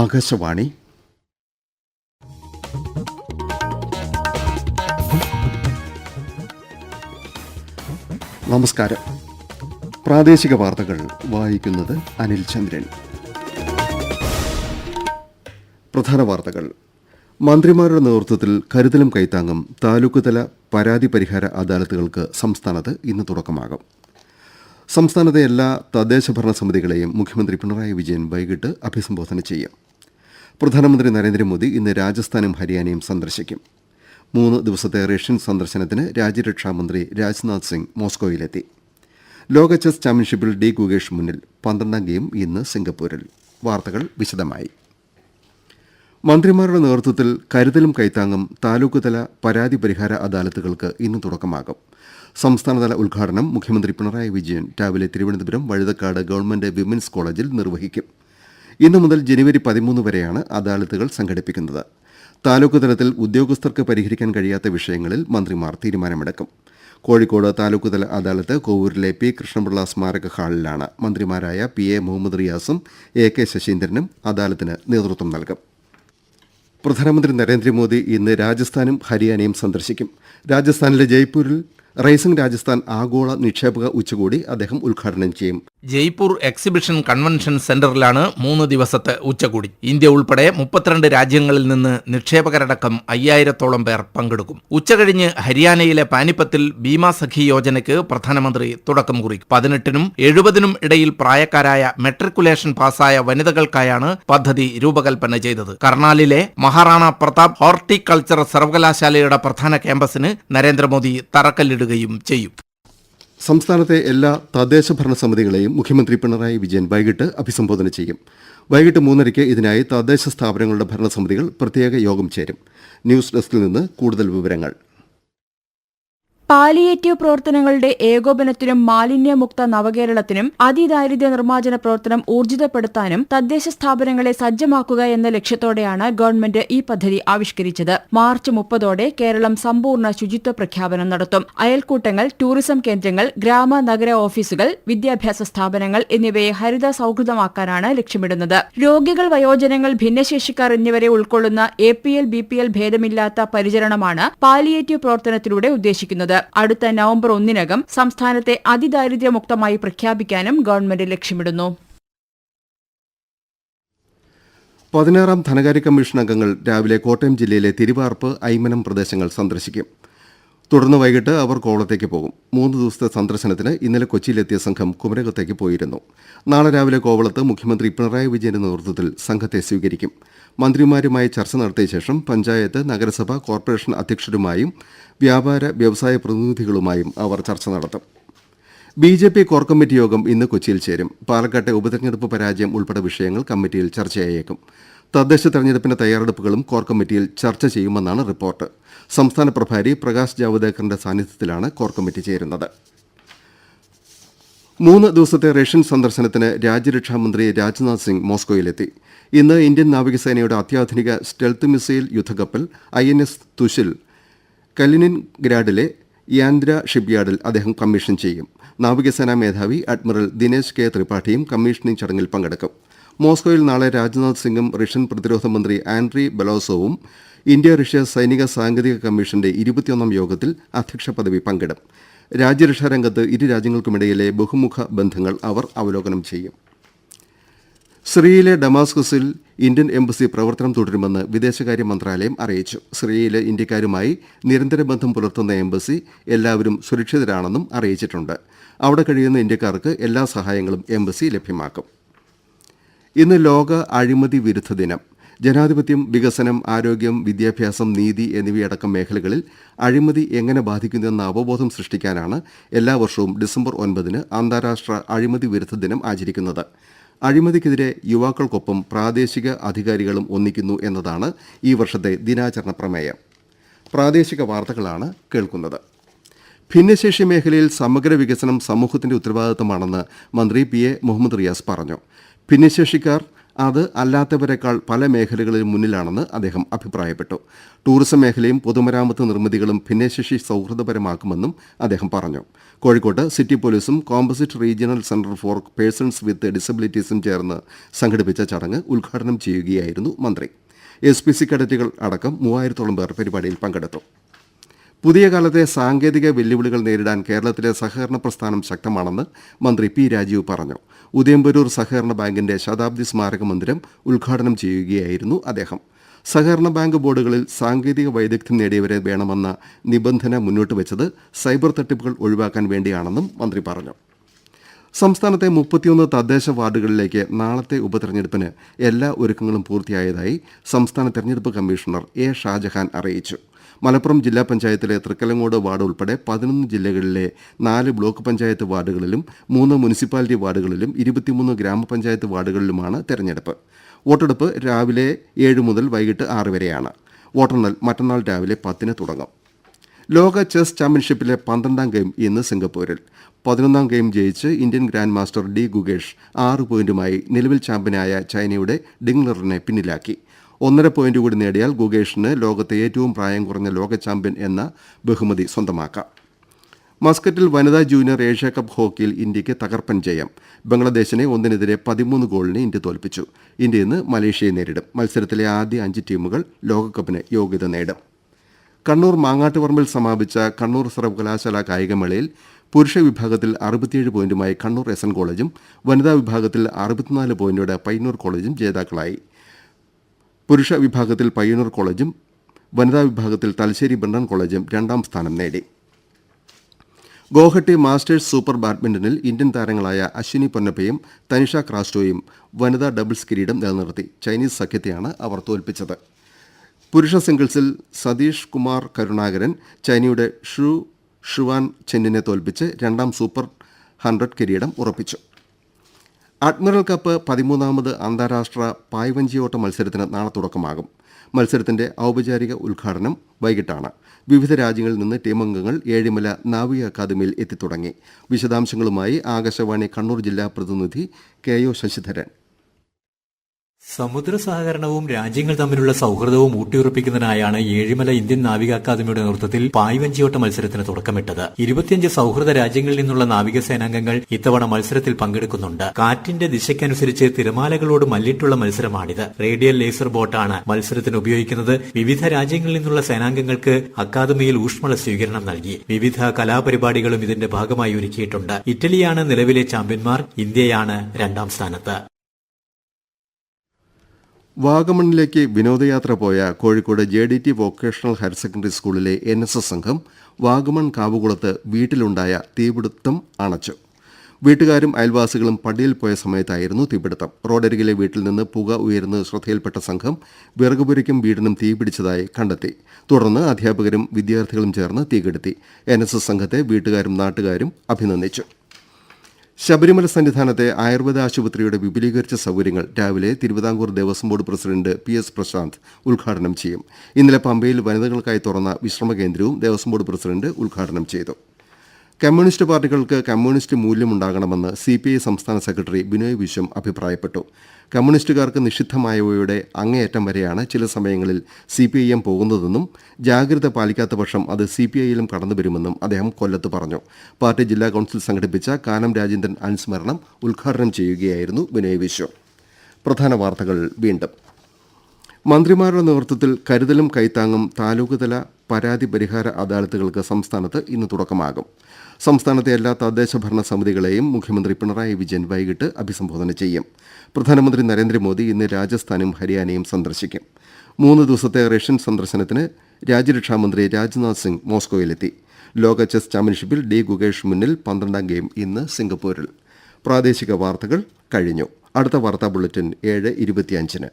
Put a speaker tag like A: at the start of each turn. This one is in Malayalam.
A: ആകാശവാണി നമസ്കാരം പ്രാദേശിക വാർത്തകൾ വായിക്കുന്നത് അനിൽ ചന്ദ്രൻ പ്രധാന വാർത്തകൾ മന്ത്രിമാരുടെ നേതൃത്വത്തിൽ കരുതലും കൈത്താങ്ങും താലൂക്ക്തല പരാതി പരിഹാര അദാലത്തുകൾക്ക് സംസ്ഥാനത്ത് ഇന്ന് തുടക്കമാകും സംസ്ഥാനത്തെ എല്ലാ തദ്ദേശ ഭരണ സമിതികളെയും മുഖ്യമന്ത്രി പിണറായി വിജയൻ വൈകിട്ട് അഭിസംബോധന ചെയ്യും പ്രധാനമന്ത്രി നരേന്ദ്രമോദി ഇന്ന് രാജസ്ഥാനും ഹരിയാനയും സന്ദർശിക്കും മൂന്ന് ദിവസത്തെ റഷ്യൻ സന്ദർശനത്തിന് രാജ്യരക്ഷാമന്ത്രി രാജ്നാഥ് സിംഗ് മോസ്കോയിലെത്തി ലോക ചെസ് ചാമ്പ്യൻഷിപ്പിൽ ഡി ഗുകേഷ് മുന്നിൽ പന്ത്രണ്ടാം ഗെയിം ഇന്ന് സിംഗപ്പൂരിൽ വാർത്തകൾ വിശദമായി മന്ത്രിമാരുടെ നേതൃത്വത്തിൽ കരുതലും കൈത്താങ്ങും താലൂക്ക്തല പരാതി പരിഹാര അദാലത്തുകൾക്ക് ഇന്ന് തുടക്കമാകും സംസ്ഥാനതല ഉദ്ഘാടനം മുഖ്യമന്ത്രി പിണറായി വിജയൻ രാവിലെ തിരുവനന്തപുരം വഴുതക്കാട് ഗവൺമെന്റ് വിമൻസ് കോളേജിൽ നിർവഹിക്കും ഇന്നു മുതൽ ജനുവരി പതിമൂന്ന് വരെയാണ് അദാലത്തുകൾ സംഘടിപ്പിക്കുന്നത് താലൂക്ക് തലത്തിൽ ഉദ്യോഗസ്ഥർക്ക് പരിഹരിക്കാൻ കഴിയാത്ത വിഷയങ്ങളിൽ മന്ത്രിമാർ തീരുമാനമെടുക്കും കോഴിക്കോട് താലൂക്ക് തല അദാലത്ത് കോവൂരിലെ പി കൃഷ്ണപിള്ള സ്മാരക ഹാളിലാണ് മന്ത്രിമാരായ പി എ മുഹമ്മദ് റിയാസും എ കെ ശശീന്ദ്രനും അദാലത്തിന് നേതൃത്വം നൽകും പ്രധാനമന്ത്രി നരേന്ദ്രമോദി ഇന്ന് രാജസ്ഥാനും ഹരിയാനയും സന്ദർശിക്കും രാജസ്ഥാനിലെ ജയ്പൂരിൽ റൈസിംഗ് രാജസ്ഥാൻ ആഗോള നിക്ഷേപക ഉച്ചകോടി അദ്ദേഹം ഉദ്ഘാടനം
B: ചെയ്യും ജയ്പൂർ എക്സിബിഷൻ കൺവെൻഷൻ സെന്ററിലാണ് മൂന്ന് ദിവസത്തെ ഉച്ചകൂടി ഇന്ത്യ ഉൾപ്പെടെ മുപ്പത്തിരണ്ട് രാജ്യങ്ങളിൽ നിന്ന് നിക്ഷേപകരടക്കം അയ്യായിരത്തോളം പേർ പങ്കെടുക്കും ഉച്ചകഴിഞ്ഞ് ഹരിയാനയിലെ പാനിപ്പത്തിൽ ബീമാ സഖി യോജനയ്ക്ക് പ്രധാനമന്ത്രി തുടക്കം കുറിക്കും പതിനെട്ടിനും എഴുപതിനും ഇടയിൽ പ്രായക്കാരായ മെട്രിക്കുലേഷൻ പാസായ വനിതകൾക്കായാണ് പദ്ധതി രൂപകൽപ്പന ചെയ്തത് കർണാലിലെ മഹാറാണ പ്രതാപ് ഹോർട്ടിക്കൾച്ചർ സർവകലാശാലയുടെ പ്രധാന ക്യാമ്പസിന് നരേന്ദ്രമോദി തറക്കല്ലിടുകയും
A: ചെയ്യും സംസ്ഥാനത്തെ എല്ലാ തദ്ദേശ ഭരണ സമിതികളെയും മുഖ്യമന്ത്രി പിണറായി വിജയൻ വൈകിട്ട് അഭിസംബോധന ചെയ്യും വൈകിട്ട് മൂന്നരയ്ക്ക് ഇതിനായി തദ്ദേശ സ്ഥാപനങ്ങളുടെ ഭരണസമിതികൾ പ്രത്യേക യോഗം ചേരും ന്യൂസ് ഡെസ്കിൽ നിന്ന് കൂടുതൽ
C: വിവരങ്ങൾ പാലിയേറ്റീവ് പ്രവർത്തനങ്ങളുടെ ഏകോപനത്തിനും മാലിന്യമുക്ത നവകേരളത്തിനും അതിദാരിദ്ര്യ നിർമ്മാർജ്ജന പ്രവർത്തനം ഊർജിതപ്പെടുത്താനും തദ്ദേശ സ്ഥാപനങ്ങളെ സജ്ജമാക്കുക എന്ന ലക്ഷ്യത്തോടെയാണ് ഗവൺമെന്റ് ഈ പദ്ധതി ആവിഷ്കരിച്ചത് മാർച്ച് മുപ്പതോടെ കേരളം സമ്പൂർണ്ണ ശുചിത്വ പ്രഖ്യാപനം നടത്തും അയൽക്കൂട്ടങ്ങൾ ടൂറിസം കേന്ദ്രങ്ങൾ ഗ്രാമ നഗര ഓഫീസുകൾ വിദ്യാഭ്യാസ സ്ഥാപനങ്ങൾ എന്നിവയെ ഹരിത സൌഹൃദമാക്കാനാണ് ലക്ഷ്യമിടുന്നത് രോഗികൾ വയോജനങ്ങൾ ഭിന്നശേഷിക്കാർ എന്നിവരെ ഉൾക്കൊള്ളുന്ന A P L B P L ഭേദമില്ലാത്ത പരിചരണമാണ് പാലിയേറ്റീവ് പ്രവർത്തനത്തിലൂടെ ഉദ്ദേശിക്കുന്നത് അടുത്ത നവംബർ ഒന്നിനകം സംസ്ഥാനത്തെ അതിദാരിദ്ര്യമുക്തമായി പ്രഖ്യാപിക്കാനും ഗവൺമെന്റ്
D: ലക്ഷ്യമിടുന്നു പതിനാറാം ധനകാര്യ കമ്മീഷൻ അംഗങ്ങൾ രാവിലെ കോട്ടയം ജില്ലയിലെ തിരുവാർപ്പ് ഐമനം പ്രദേശങ്ങൾ സന്ദർശിക്കും തുടർന്ന് വൈകിട്ട് അവർ കോവളത്തേക്ക് പോകും മൂന്ന് ദിവസത്തെ സന്ദർശനത്തിന് ഇന്നലെ കൊച്ചിയിലെത്തിയ സംഘം കുമരകത്തേക്ക് പോയിരുന്നു നാളെ രാവിലെ കോവളത്ത് മുഖ്യമന്ത്രി പിണറായി വിജയന്റെ നേതൃത്വത്തിൽ സംഘത്തെ സ്വീകരിക്കും മന്ത്രിമാരുമായി ചർച്ച നടത്തിയ ശേഷം പഞ്ചായത്ത് നഗരസഭ കോർപ്പറേഷൻ അധ്യക്ഷരുമായും വ്യാപാര വ്യവസായ പ്രതിനിധികളുമായും അവർ ചർച്ച നടത്തും B J P core committee യോഗം ഇന്ന് കൊച്ചിയിൽ ചേരും പാലക്കാട്ടെ ഉപതെരഞ്ഞെടുപ്പ് പരാജയം ഉൾപ്പെടെ വിഷയങ്ങൾ കമ്മിറ്റിയിൽ ചർച്ചയായേക്കും തദ്ദേശ തെരഞ്ഞെടുപ്പിന്റെ തയ്യാറെടുപ്പുകളും കോർ കമ്മിറ്റിയിൽ ചർച്ച ചെയ്യുമെന്നാണ് റിപ്പോർട്ട് സംസ്ഥാന പ്രഭാരി പ്രകാശ് ജാവ്ദേക്കറിന്റെ സാന്നിധ്യത്തിലാണ് കോർ കമ്മിറ്റി
A: ചേരുന്നത് മൂന്ന് ദിവസത്തെ റഷ്യൻ സന്ദർശനത്തിന് രാജ്യരക്ഷാമന്ത്രി രാജ്നാഥ് സിംഗ് മോസ്കോയിലെത്തി ഇന്ന് ഇന്ത്യൻ നാവികസേനയുടെ അത്യാധുനിക സ്റ്റെൽത്ത് മിസൈൽ യുദ്ധകപ്പൽ ഐ എൻ എസ് തുഷിൽ കലിനിൻ ഗ്രാഡിലെ യാന്ദ്ര ഷിപ്പ്യാർഡിൽ അദ്ദേഹം കമ്മീഷൻ ചെയ്യും നാവികസേനാ മേധാവി അഡ്മിറൽ ദിനേശ് കെ ത്രിപാഠിയും കമ്മീഷനിംഗ് ചടങ്ങിൽ പങ്കെടുക്കും മോസ്കോയിൽ നാളെ രാജ്നാഥ് സിംഗും റഷ്യൻ പ്രതിരോധ മന്ത്രി ആൻഡ്രി ബലോസോവും ഇന്ത്യ റഷ്യ സൈനിക സാങ്കേതിക കമ്മീഷന്റെ ഇരുപത്തിയൊന്നാം യോഗത്തിൽ അധ്യക്ഷ പദവി പങ്കിടും രാജ്യരക്ഷാ രംഗത്ത് ഇരു രാജ്യങ്ങൾക്കുമിടയിലെ ബഹുമുഖ ബന്ധങ്ങൾ അവർ അവലോകനം ചെയ്യും സിറിയയിലെ ഡമാസ്കസിൽ ഇന്ത്യൻ എംബസി പ്രവർത്തനം തുടരുമെന്ന് വിദേശകാര്യ മന്ത്രാലയം അറിയിച്ചു സിറിയയിലെ ഇന്ത്യക്കാരുമായി നിരന്തര ബന്ധം പുലർത്തുന്ന എംബസി എല്ലാവരും സുരക്ഷിതരാണെന്നും അറിയിച്ചിട്ടുണ്ട് അവിടെ കഴിയുന്ന ഇന്ത്യക്കാർക്ക് എല്ലാ സഹായങ്ങളും എംബസി ലഭ്യമാക്കും ഇന്ന് ലോക അഴിമതി വിരുദ്ധ ദിനം ജനാധിപത്യം വികസനം ആരോഗ്യം വിദ്യാഭ്യാസം നീതി എന്നിവയടക്കം മേഖലകളിൽ അഴിമതി എങ്ങനെ ബാധിക്കുന്നുവെന്ന അവബോധം സൃഷ്ടിക്കാനാണ് എല്ലാ വർഷവും ഡിസംബർ ഒൻപതിന് അന്താരാഷ്ട്ര അഴിമതി വിരുദ്ധ ദിനം ആചരിക്കുന്നത് അഴിമതിക്കെതിരെ യുവാക്കൾക്കൊപ്പം പ്രാദേശിക അധികാരികളും ഒന്നിക്കുന്നു എന്നതാണ് ഈ വർഷത്തെ ദിനാചരണ പ്രമേയം പ്രാദേശിക വാർത്തകളാണ് കേൾക്കുന്നത് ഭിന്നശേഷി മേഖലയിൽ സമഗ്ര വികസനം സമൂഹത്തിന്റെ ഉത്തരവാദിത്തമാണെന്ന് മന്ത്രി പി എ മുഹമ്മദ് റിയാസ് പറഞ്ഞു ഭിന്നശേഷിക്കാർ അത് അല്ലാത്തവരെക്കാൾ പല മേഖലകളിൽ മുന്നിലാണെന്ന് അദ്ദേഹം അഭിപ്രായപ്പെട്ടു ടൂറിസം മേഖലയും പൊതുമരാമത്ത് നിർമ്മിതികളും ഭിന്നശേഷി സൗഹൃദപരമാക്കുമെന്നും അദ്ദേഹം പറഞ്ഞു കോഴിക്കോട്ട് സിറ്റി പോലീസും composite regional centre for persons with ഡിസബിലിറ്റീസും ചേർന്ന് സംഘടിപ്പിച്ച ചടങ്ങ് ഉദ്ഘാടനം ചെയ്യുകയായിരുന്നു മന്ത്രി എസ് പി സി കേഡറ്റുകൾ അടക്കം മൂവായിരത്തോളം പേർ പരിപാടിയിൽ പങ്കെടുത്തു പുതിയ കാലത്തെ സാങ്കേതിക വെല്ലുവിളികൾ നേരിടാൻ കേരളത്തിലെ സഹകരണ പ്രസ്ഥാനം ശക്തമാണെന്ന് മന്ത്രി പി രാജീവ് പറഞ്ഞു ഉദയംപരൂർ സഹകരണ ബാങ്കിന്റെ ശതാബ്ദി സ്മാരക മന്ദിരം ഉദ്ഘാടനം ചെയ്യുകയായിരുന്നു അദ്ദേഹം സഹകരണ ബാങ്ക് ബോർഡുകളിൽ സാങ്കേതിക വൈദഗ്ധ്യം നേടിയവരെ വേണമെന്ന നിബന്ധന മുന്നോട്ട് വെച്ചത് സൈബർ തട്ടിപ്പുകൾ ഒഴിവാക്കാൻ വേണ്ടിയാണെന്നും മന്ത്രി പറഞ്ഞു സംസ്ഥാനത്തെ മുപ്പത്തിയൊന്ന് തദ്ദേശ വാർഡുകളിലേക്ക് നാളത്തെ ഉപതെരഞ്ഞെടുപ്പിന് എല്ലാ ഒരുക്കങ്ങളും പൂർത്തിയായതായി സംസ്ഥാന തെരഞ്ഞെടുപ്പ് കമ്മീഷണർ എ ഷാജഹാൻ അറിയിച്ചു മലപ്പുറം ജില്ലാ പഞ്ചായത്തിലെ തൃക്കലങ്ങോട് വാർഡ് ഉൾപ്പെടെ പതിനൊന്ന് ജില്ലകളിലെ നാല് ബ്ലോക്ക് പഞ്ചായത്ത് വാർഡുകളിലും മൂന്ന് മുനിസിപ്പാലിറ്റി വാർഡുകളിലും ഇരുപത്തിമൂന്ന് ഗ്രാമപഞ്ചായത്ത് വാർഡുകളിലുമാണ് തെരഞ്ഞെടുപ്പ് വോട്ടെടുപ്പ് രാവിലെ ഏഴ് മുതൽ വൈകിട്ട് ആറ് വരെയാണ് വോട്ടെണ്ണൽ മറ്റന്നാൾ രാവിലെ പത്തിന് തുടങ്ങും ലോക ചെസ് ചാമ്പ്യൻഷിപ്പിലെ പന്ത്രണ്ടാം ഗെയിം ഇന്ന് സിംഗപ്പൂരിൽ പതിനൊന്നാം ഗെയിം ജയിച്ച് Indian grand master D Gukesh ആറ് പോയിന്റുമായി നിലവിൽ ചാമ്പ്യനായ ചൈനയുടെ ഡിംഗ്ലറിനെ പിന്നിലാക്കി ഒന്നര പോയിന്റ് കൂടി നേടിയാൽ ഗുഗേഷിന് ലോകത്തെ ഏറ്റവും പ്രായം കുറഞ്ഞ ലോക ചാമ്പ്യൻ എന്ന ബഹുമതി സ്വന്തമാക്കാം മസ്കറ്റിൽ വനിതാ ജൂനിയർ ഏഷ്യ കപ്പ് ഹോക്കിയിൽ ഇന്ത്യക്ക് തകർപ്പൻ ജയം ബംഗ്ലാദേശിനെ ഒന്നിനെതിരെ പതിമൂന്ന് ഗോളിന് ഇന്ത്യ തോൽപ്പിച്ചു ഇന്ത്യ ഇന്ന് മലേഷ്യയെ നേരിടും മത്സരത്തിലെ ആദ്യ അഞ്ച് ടീമുകൾ ലോകകപ്പിന് യോഗ്യത നേടും കണ്ണൂർ മാങ്ങാട്ടുപറമ്പിൽ സമാപിച്ച കണ്ണൂർ സർവകലാശാല കായികമേളയിൽ പുരുഷ വിഭാഗത്തിൽ അറുപത്തിയേഴ് പോയിന്റുമായി കണ്ണൂർ എസ് എൻ കോളേജും വനിതാ വിഭാഗത്തിൽ അറുപത്തിനാല് പോയിന്റോടെ പയ്യന്നൂർ കോളേജും ജേതാക്കളായി പുരുഷ വിഭാഗത്തിൽ പയ്യന്നൂർ കോളേജും വനിതാ വിഭാഗത്തിൽ തലശ്ശേരി ബ്രണ്ടൻ കോളേജും രണ്ടാം സ്ഥാനം നേടി ഗോഹട്ടി മാസ്റ്റേഴ്സ് സൂപ്പർ ബാഡ്മിന്റണിൽ ഇന്ത്യൻ താരങ്ങളായ അശ്വിനി പൊന്നപ്പയും തനിഷ ക്രാസ്റ്റോയും വനിതാ ഡബിൾസ് കിരീടം നിലനിർത്തി ചൈനീസ് സഖ്യത്തെയാണ് അവർ തോൽപ്പിച്ചത് പുരുഷ സിംഗിൾസിൽ സതീഷ് കുമാർ കരുണാകരൻ ചൈനയുടെ ഷു ഷുവാൻ ചെന്നിനെ തോൽപ്പിച്ച് രണ്ടാം സൂപ്പർ ഹൺഡ്രഡ് കിരീടം ഉറപ്പിച്ചു അഡ്മിറൽ കപ്പ് പതിമൂന്നാമത് അന്താരാഷ്ട്ര പായ്വഞ്ചിയോട്ട മത്സരത്തിന് നാളെ തുടക്കമാകും മത്സരത്തിന്റെ ഔപചാരിക ഉദ്ഘാടനം വൈകിട്ടാണ് വിവിധ രാജ്യങ്ങളിൽ നിന്ന് ടീമംഗങ്ങൾ ഏഴിമല നാവിക അക്കാദമിയിൽ എത്തിത്തുടങ്ങി വിശദാംശങ്ങളുമായി ആകാശവാണി കണ്ണൂർ ജില്ലാ പ്രതിനിധി കെ ഒ ശശിധരൻ
B: സമുദ്ര സഹകരണവും രാജ്യങ്ങൾ തമ്മിലുള്ള സൗഹൃദവും ഊട്ടിയുറപ്പിക്കുന്നതിനായാണ് ഏഴിമല ഇന്ത്യൻ നാവിക അക്കാദമിയുടെ നേതൃത്വത്തിൽ പായ്വഞ്ചിയോട്ട മത്സരത്തിന് തുടക്കമിട്ടത് ഇരുപത്തിയഞ്ച് സൌഹൃദ രാജ്യങ്ങളിൽ നിന്നുള്ള നാവികസേനാംഗങ്ങൾ ഇത്തവണ മത്സരത്തിൽ പങ്കെടുക്കുന്നുണ്ട് കാറ്റിന്റെ ദിശയ്ക്കനുസരിച്ച് തിരമാലകളോട് മല്ലിട്ടുള്ള മത്സരമാണിത് റേഡിയൽ ലേസർ ബോട്ടാണ് മത്സരത്തിന് ഉപയോഗിക്കുന്നത് വിവിധ രാജ്യങ്ങളിൽ നിന്നുള്ള സേനാംഗങ്ങൾക്ക് അക്കാദമിയിൽ ഊഷ്മള സ്വീകരണം നൽകി വിവിധ കലാപരിപാടികളും ഇതിന്റെ ഭാഗമായി ഒരുക്കിയിട്ടുണ്ട് ഇറ്റലിയാണ് നിലവിലെ ചാമ്പ്യന്മാർ ഇന്ത്യയാണ്
D: രണ്ടാം സ്ഥാനത്ത് വാഗമണിലേക്ക് വിനോദയാത്ര പോയ കോഴിക്കോട് J D T vocational higher secondary സ്കൂളിലെ എൻ എസ് എസ് സംഘം വാഗമൺ കാവുകുളത്ത് വീട്ടിലുണ്ടായ തീപിടുത്തം അണച്ചു വീട്ടുകാരും അയൽവാസികളും പടിയിൽ പോയ സമയത്തായിരുന്നു തീപിടുത്തം റോഡരികിലെ വീട്ടിൽ നിന്ന് പുക ഉയരുന്നത് ശ്രദ്ധയിൽപ്പെട്ട സംഘം വിറകുപുരയ്ക്കും വീടിനും തീപിടിച്ചതായി കണ്ടെത്തി തുടർന്ന് അധ്യാപകരും വിദ്യാർത്ഥികളും ചേർന്ന് തീകെടുത്തി എൻ എസ് എസ് സംഘത്തെ വീട്ടുകാരും നാട്ടുകാരും അഭിനന്ദിച്ചു ശബരിമല സന്നിധാനത്തെ ആയുർവേദ ആശുപത്രിയുടെ വിപുലീകരിച്ച സൗകര്യങ്ങൾ രാവിലെ Thiruvithamkoor Devaswom board president P S Prashanth ഉദ്ഘാടനം ചെയ്യും ഇന്നലെ പമ്പയിൽ വനിതകൾക്കായി തുറന്ന വിശ്രമ കേന്ദ്രവും ദേവസ്വം ബോർഡ് പ്രസിഡന്റ് ഉദ്ഘാടനം ചെയ്തു കമ്മ്യൂണിസ്റ്റ് പാർട്ടികൾക്ക് കമ്മ്യൂണിസ്റ്റ് മൂല്യമുണ്ടാകണമെന്ന് സി പി ഐ സംസ്ഥാന സെക്രട്ടറി ബിനോയ് വിശ്വം അഭിപ്രായപ്പെട്ടു കമ്മ്യൂണിസ്റ്റുകാർക്ക് നിഷിദ്ധമായവയുടെ അങ്ങേയറ്റം വരെയാണ് ചില സമയങ്ങളിൽ സി പി ഐ എം പോകുന്നതെന്നും ജാഗ്രത പാലിക്കാത്ത പക്ഷം അത് സി പി ഐയിലും കടന്നുവരുമെന്നും അദ്ദേഹം കൊല്ലത്ത് പറഞ്ഞു പാർട്ടി ജില്ലാ കൌൺസിൽ സംഘടിപ്പിച്ച കാനം രാജേന്ദ്രൻ അനുസ്മരണം ഉദ്ഘാടനം ചെയ്യുകയായിരുന്നു ബിനോയ് വിശ്വം പ്രധാന വാർത്തകൾ വീണ്ടും മന്ത്രിമാരുടെ നേതൃത്വത്തിൽ കരുതലും കൈത്താങ്ങും താലൂക്ക് തല പരാതി പരിഹാര അദാലത്തുകൾക്ക് സംസ്ഥാനത്ത് ഇന്ന് തുടക്കമാകും സംസ്ഥാനത്തെ എല്ലാ തദ്ദേശ ഭരണ സമിതികളെയും മുഖ്യമന്ത്രി പിണറായി വിജയൻ വൈകിട്ട് അഭിസംബോധന ചെയ്യും പ്രധാനമന്ത്രി നരേന്ദ്രമോദി ഇന്ന് രാജസ്ഥാനും ഹരിയാനയും സന്ദർശിക്കും മൂന്ന് ദിവസത്തെ റഷ്യൻ സന്ദർശനത്തിന് രാജ്യരക്ഷാമന്ത്രി രാജ്നാഥ് സിംഗ് മോസ്കോയിലെത്തി ലോക ചെസ് ചാമ്പ്യൻഷിപ്പിൽ ഡി ഗുകേഷ് മുന്നിൽ പന്ത്രണ്ടാം ഗെയിം ഇന്ന് സിംഗപ്പൂരിൽ പ്രാദേശിക വാർത്തകൾ കഴിഞ്ഞു അടുത്ത വാർത്താ ബുള്ളറ്റിൻ ഏഴ് ഇരുപത്തിയഞ്ചിന്